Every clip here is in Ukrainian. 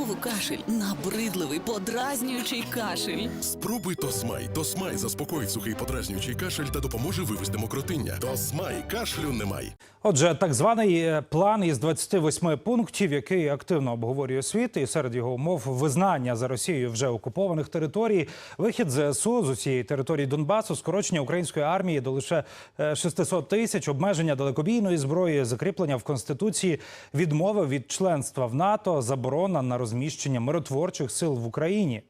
знову кашель, набридливий, подразнюючий кашель. Спробуй Тосмай. Тосмай заспокоїть сухий подразнюючий кашель та допоможе вивести мокротиння. Тосмай кашлю немає. Отже, так званий е, план із 28 пунктів, який активно обговорює світ, і серед його умов визнання за Росією вже окупованих територій, вихід ЗСУ з усієї території Донбасу, скорочення української армії до лише е, 600 тисяч, обмеження далекобійної зброї, закріплення в конституції, відмови від членства в НАТО, заборона на розміщення миротворчих сил в Україні.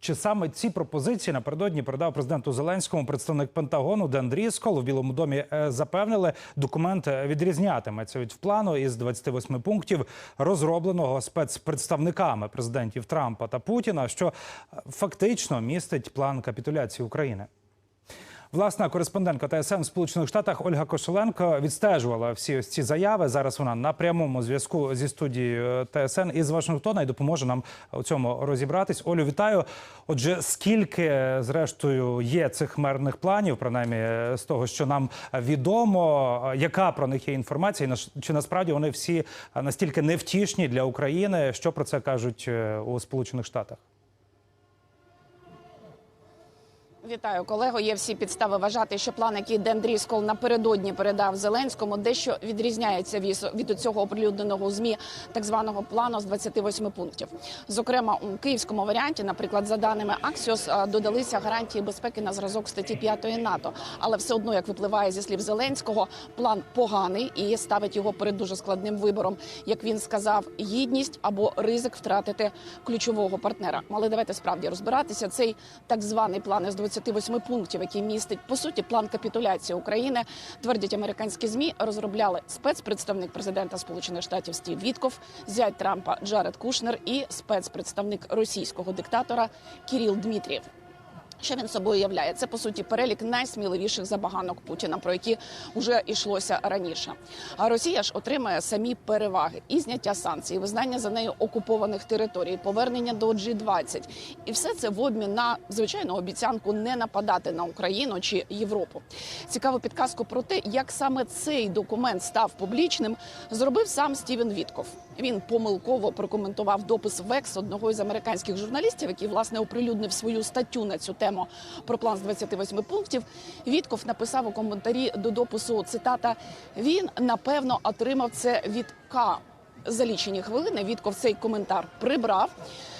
Чи саме ці пропозиції напередодні передав президенту Зеленському представник Пентагону Ден Дріскол в Білому домі е, запевнили, документ е, відрізнятиметься від плану із 28 пунктів, розробленого спецпредставниками президентів Трампа та Путіна, що е, фактично містить план капітуляції України. Власна кореспондентка ТСН в Сполучених Штатах Ольга Кошеленко відстежувала всі ось ці заяви. Зараз вона на прямому зв'язку зі студією ТСН із Вашингтона і допоможе нам у цьому розібратись. Олю, вітаю. Отже, скільки зрештою є цих мирних планів, принаймні з того, що нам відомо, яка про них є інформація, і чи насправді вони всі настільки невтішні для України? Що про це кажуть е, у Сполучених Штатах? Вітаю, колего. Є всі підстави вважати, що план, який Ден Дріскол напередодні передав Зеленському, дещо відрізняється від, цього оприлюдненого змі так званого плану з 28 пунктів. Зокрема, у київському варіанті, наприклад, за даними Аксіос, додалися гарантії безпеки на зразок статті 5 НАТО. Але все одно, як випливає зі слів Зеленського, план поганий і ставить його перед дуже складним вибором. Як він сказав, гідність або ризик втратити ключового партнера. Але давайте справді розбиратися. Цей так званий план із 28 пунктів, які містить по суті план капітуляції України, твердять американські змі, розробляли спецпредставник президента Сполучених Штатів Стів Вітков, зять Трампа Джаред Кушнер і спецпредставник російського диктатора Кіріл Дмитрієв. Що він собою являє? Це по суті перелік найсміливіших забаганок Путіна, про які вже йшлося раніше. А Росія ж отримає самі переваги і зняття санкцій, визнання за нею окупованих територій, повернення до G20. і все це в обмін на звичайну обіцянку не нападати на Україну чи Європу. Цікаву підказку про те, як саме цей документ став публічним, зробив сам Стівен Вітков. Він помилково прокоментував допис Векс одного із американських журналістів, який власне оприлюднив свою статтю на цю тему про план з 28 пунктів. Вітков написав у коментарі до допису цитата: Він напевно отримав це від К. За лічені хвилини Вітков цей коментар прибрав.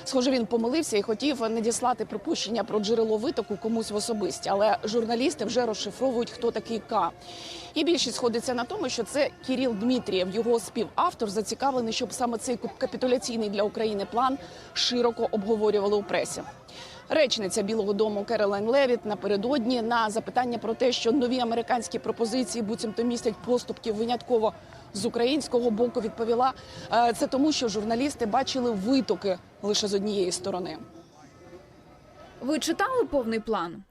Схоже, він помилився і хотів надіслати припущення про джерело витоку комусь в особисті, але журналісти вже розшифровують, хто такий К. І більшість сходиться на тому, що це Кіріл Дмитрієв, його співавтор, зацікавлений, щоб саме цей капітуляційний для України план широко обговорювали у пресі. Речниця Білого Дому Керолайн Левіт напередодні на запитання про те, що нові американські пропозиції буцімто містять поступки винятково з українського боку, відповіла «Е, це тому, що журналісти бачили витоки лише з однієї сторони. Ви читали повний план?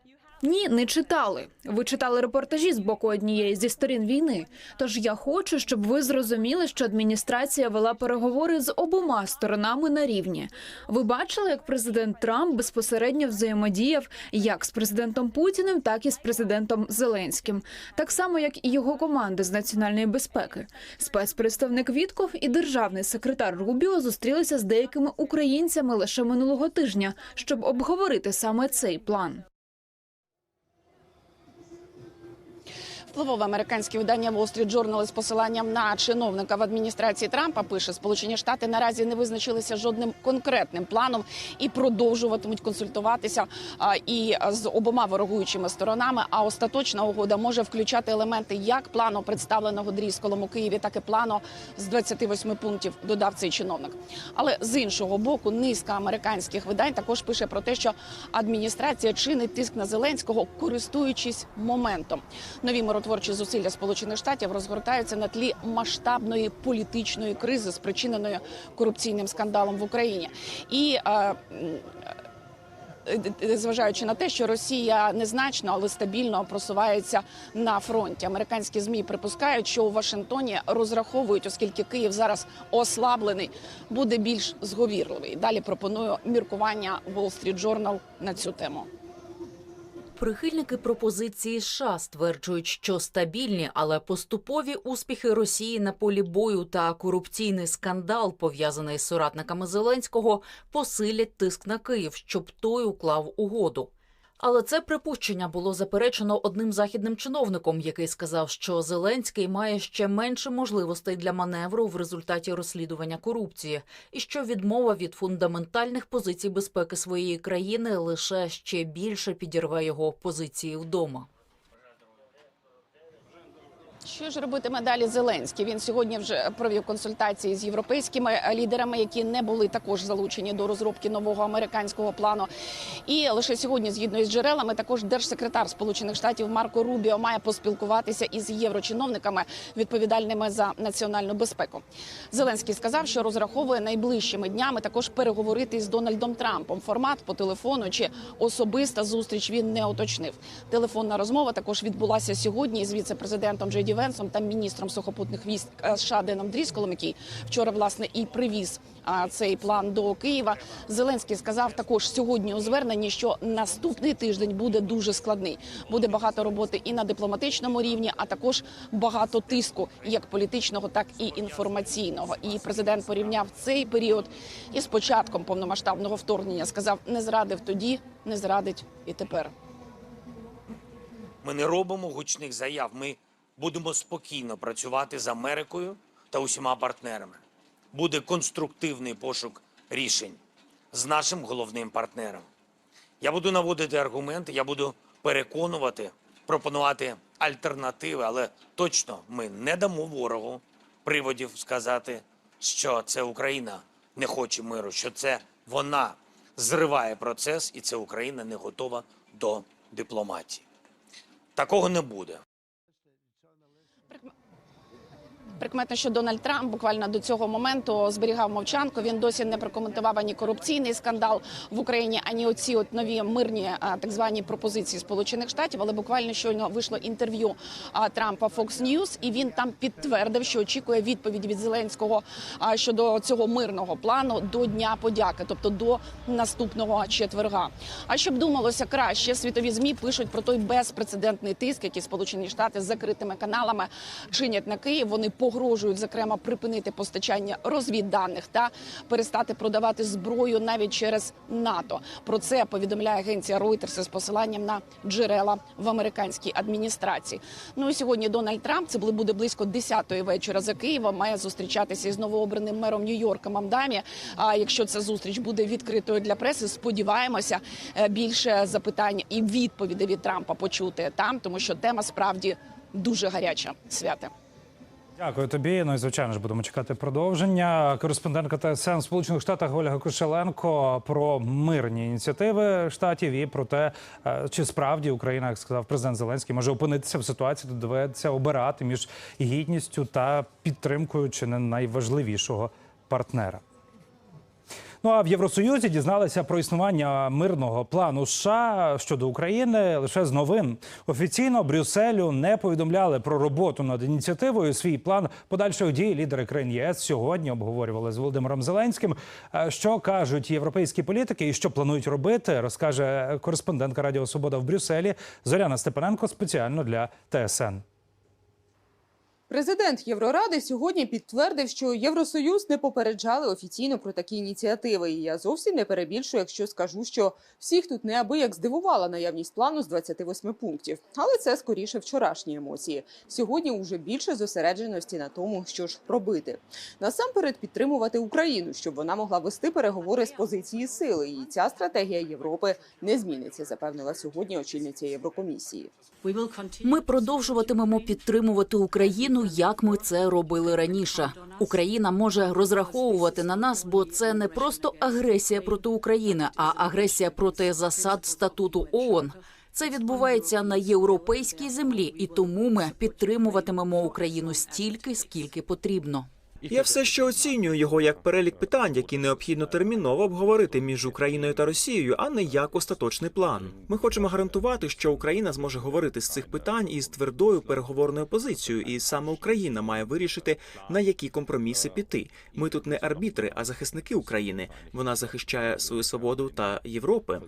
Ні, не читали. Ви читали репортажі з боку однієї зі сторін війни. Тож я хочу, щоб ви зрозуміли, що адміністрація вела переговори з обома сторонами на рівні. Ви бачили, як президент Трамп безпосередньо взаємодіяв як з президентом Путіним, так і з президентом Зеленським, так само як і його команди з національної безпеки. Спецпредставник Вітков і державний секретар Рубіо зустрілися з деякими українцями лише минулого тижня, щоб обговорити саме цей план. Впливове американське видання Wall Street Journal з посиланням на чиновника в адміністрації Трампа пише: Сполучені Штати наразі не визначилися жодним конкретним планом і продовжуватимуть консультуватися і з обома ворогуючими сторонами. А остаточна угода може включати елементи як плану, представленого Дрісколом у Києві, так і плану з 28 пунктів. Додав цей чиновник. Але з іншого боку, низка американських видань також пише про те, що адміністрація чинить тиск на Зеленського, користуючись моментом. Нові миротворчі зусилля Сполучених Штатів розгортаються на тлі масштабної політичної кризи, спричиненої корупційним скандалом в Україні. І е, е, Зважаючи на те, що Росія незначно, але стабільно просувається на фронті. Американські змі припускають, що у Вашингтоні розраховують, оскільки Київ зараз ослаблений, буде більш зговірливий. Далі пропоную міркування Wall Street Journal на цю тему. Прихильники пропозиції США стверджують, що стабільні, але поступові успіхи Росії на полі бою та корупційний скандал, пов'язаний з соратниками Зеленського, посилять тиск на Київ, щоб той уклав угоду. Але це припущення було заперечено одним західним чиновником, який сказав, що Зеленський має ще менше можливостей для маневру в результаті розслідування корупції, і що відмова від фундаментальних позицій безпеки своєї країни лише ще більше підірве його позиції вдома. Що ж робитиме далі Зеленський? Він сьогодні вже провів консультації з європейськими лідерами, які не були також залучені до розробки нового американського плану. І лише сьогодні, згідно із джерелами, також держсекретар Сполучених Штатів Марко Рубіо має поспілкуватися із єврочиновниками, відповідальними за національну безпеку. Зеленський сказав, що розраховує найближчими днями також переговорити з Дональдом Трампом. Формат по телефону чи особиста зустріч він не уточнив. Телефонна розмова також відбулася сьогодні з віце-президентом Джей Ді Венсом та міністром сухопутних військ США Деном Дрісколом, який вчора власне і привіз цей план до Києва. Зеленський сказав також сьогодні у зверненні, що наступний тиждень буде дуже складний. Буде багато роботи і на дипломатичному рівні, а також багато тиску, як політичного, так і інформаційного. І президент порівняв цей період із початком повномасштабного вторгнення. Сказав, не зрадив тоді, не зрадить і тепер. Ми не робимо гучних заяв. Ми будемо спокійно працювати з Америкою та усіма партнерами. Буде конструктивний пошук рішень з нашим головним партнером. Я буду наводити аргументи, я буду переконувати, пропонувати альтернативи, але точно ми не дамо ворогу приводів сказати, що це Україна не хоче миру, що це вона зриває процес, і це Україна не готова до дипломатії. Такого не буде. Прикметно, що Дональд Трамп буквально до цього моменту зберігав мовчанку. Він досі не прокоментував ані корупційний скандал в Україні, ані оці от нові мирні так звані пропозиції Сполучених Штатів. Але буквально щойно вийшло інтерв'ю Трампа Fox News, і він там підтвердив, що очікує відповідь від Зеленського щодо цього мирного плану до Дня подяки, тобто до наступного четверга. А щоб думалося краще, світові змі пишуть про той безпрецедентний тиск, який Сполучені Штати з закритими каналами чинять на Київ. Вони погрожують зокрема припинити постачання розвідданих та перестати продавати зброю навіть через НАТО. Про це повідомляє агенція Reuters з посиланням на джерела в американській адміністрації. Ну і сьогодні Дональд Трамп це буде близько 10-ї вечора за Києвом. Має зустрічатися із новообраним мером Нью-Йорка Мамдамі. А якщо ця зустріч буде відкритою для преси, сподіваємося е, більше запитань і відповідей від Трампа почути там, тому що тема справді дуже гаряча. Святе. Дякую тобі. Ну і звичайно ж будемо чекати продовження. Кореспондентка ТСН в Сполучених Штатах Ольга Кошеленко про мирні ініціативи штатів і про те, е, чи справді Україна, як сказав президент Зеленський, може опинитися в ситуації, де доведеться обирати між гідністю та підтримкою чи не найважливішого партнера. Ну а в Євросоюзі дізналися про існування мирного плану США щодо України лише з новин. Офіційно Брюсселю не повідомляли про роботу над ініціативою. Свій план подальшої дії лідери країн ЄС сьогодні обговорювали з Володимиром Зеленським. Е, Що кажуть європейські політики і що планують робити, розкаже кореспондентка Радіо Свобода в Брюсселі Зоряна Степаненко спеціально для ТСН. Президент Євроради сьогодні підтвердив, що Євросоюз не попереджали офіційно про такі ініціативи. І я зовсім не перебільшую, якщо скажу, що всіх тут неабияк здивувала наявність плану з 28 пунктів. Але це скоріше вчорашні емоції. Сьогодні уже більше зосередженості на тому, що ж робити. Насамперед підтримувати Україну, щоб вона могла вести переговори з позиції сили. І ця стратегія Європи не зміниться, запевнила сьогодні очільниця Єврокомісії. Ми продовжуватимемо підтримувати Україну, як ми це робили раніше. Україна може розраховувати на нас, бо це не просто агресія проти України, а агресія проти засад статуту ООН. Це відбувається на європейській землі, і тому ми підтримуватимемо Україну стільки, скільки потрібно. Я все ще оцінюю його як перелік питань, які необхідно терміново обговорити між Україною та Росією, а не як остаточний план. Ми хочемо гарантувати, що Україна зможе говорити з цих питань із твердою переговорною позицією, і саме Україна має вирішити на які компроміси піти. Ми тут не арбітри, а захисники України. Вона захищає свою свободу та Європи.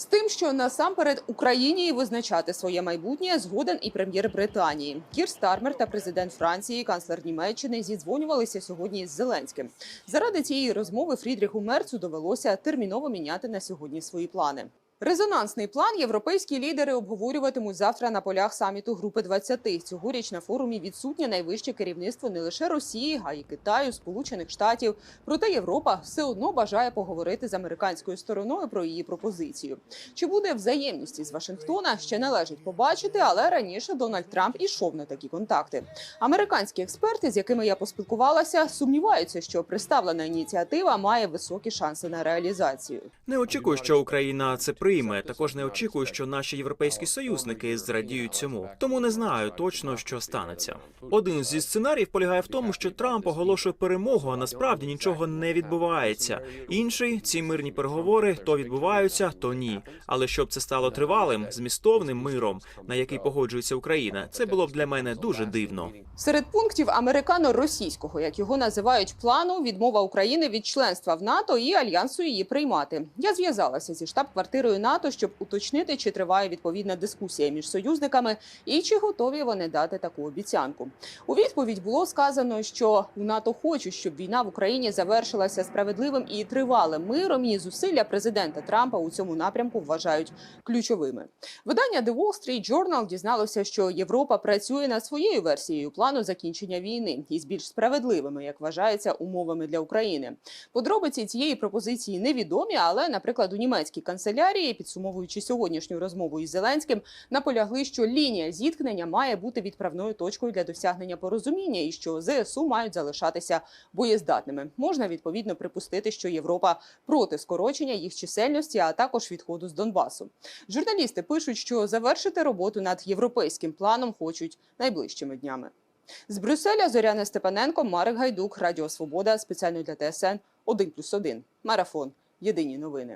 З тим, що насамперед Україні визначати своє майбутнє згоден і прем'єр Британії. Кір Стармер та президент Франції, канцлер Німеччини, зідзвонювалися сьогодні з Зеленським. Заради цієї розмови Фрідріху Мерцу довелося терміново міняти на сьогодні свої плани. Резонансний план європейські лідери обговорюватимуть завтра на полях саміту Групи 20. Цьогоріч на форумі відсутнє найвище керівництво не лише Росії, а й Китаю, Сполучених Штатів. Проте Європа все одно бажає поговорити з американською стороною про її пропозицію. Чи буде взаємність із Вашингтона, ще належить побачити, але раніше Дональд Трамп ішов на такі контакти. Американські експерти, з якими я поспілкувалася, сумніваються, що представлена ініціатива має високі шанси на реалізацію. Не очікую, що Україна це прийме. Також не очікую, що наші європейські союзники зрадіють цьому. Тому не знаю точно, що станеться. Один зі сценаріїв полягає в тому, що Трамп оголошує перемогу, а насправді нічого не відбувається. Інший ці мирні переговори то відбуваються, то ні. Але щоб це стало тривалим, змістовним миром, на який погоджується Україна, це було б для мене дуже дивно. Серед пунктів американо-російського, як його називають, плану відмова України від членства в НАТО і альянсу її приймати. Я зв'язалася зі штаб-квартирою НАТО, щоб уточнити, чи триває відповідна дискусія між союзниками і чи готові вони дати таку обіцянку. У відповідь було сказано, що у НАТО хочуть, щоб війна в Україні завершилася справедливим і тривалим миром. І зусилля президента Трампа у цьому напрямку вважають ключовими. Видання The Wall Street Journal дізналося, що Європа працює над своєю версією плану закінчення війни із більш справедливими, як вважається, умовами для України. Подробиці цієї пропозиції невідомі, але, наприклад, у німецькій канцелярії, підсумовуючи сьогоднішню розмову із Зеленським, наполягли, що лінія зіткнення має бути відправною точкою для досягнення порозуміння, і що ЗСУ мають залишатися боєздатними. Можна відповідно припустити, що Європа проти скорочення їх чисельності, а також відходу з Донбасу. Журналісти пишуть, що завершити роботу над європейським планом хочуть найближчими днями. З Брюсселя Зоряна Степаненко, Марик Гайдук, Радіо Свобода спеціально для ТСН 1+,1. Марафон. Єдині новини.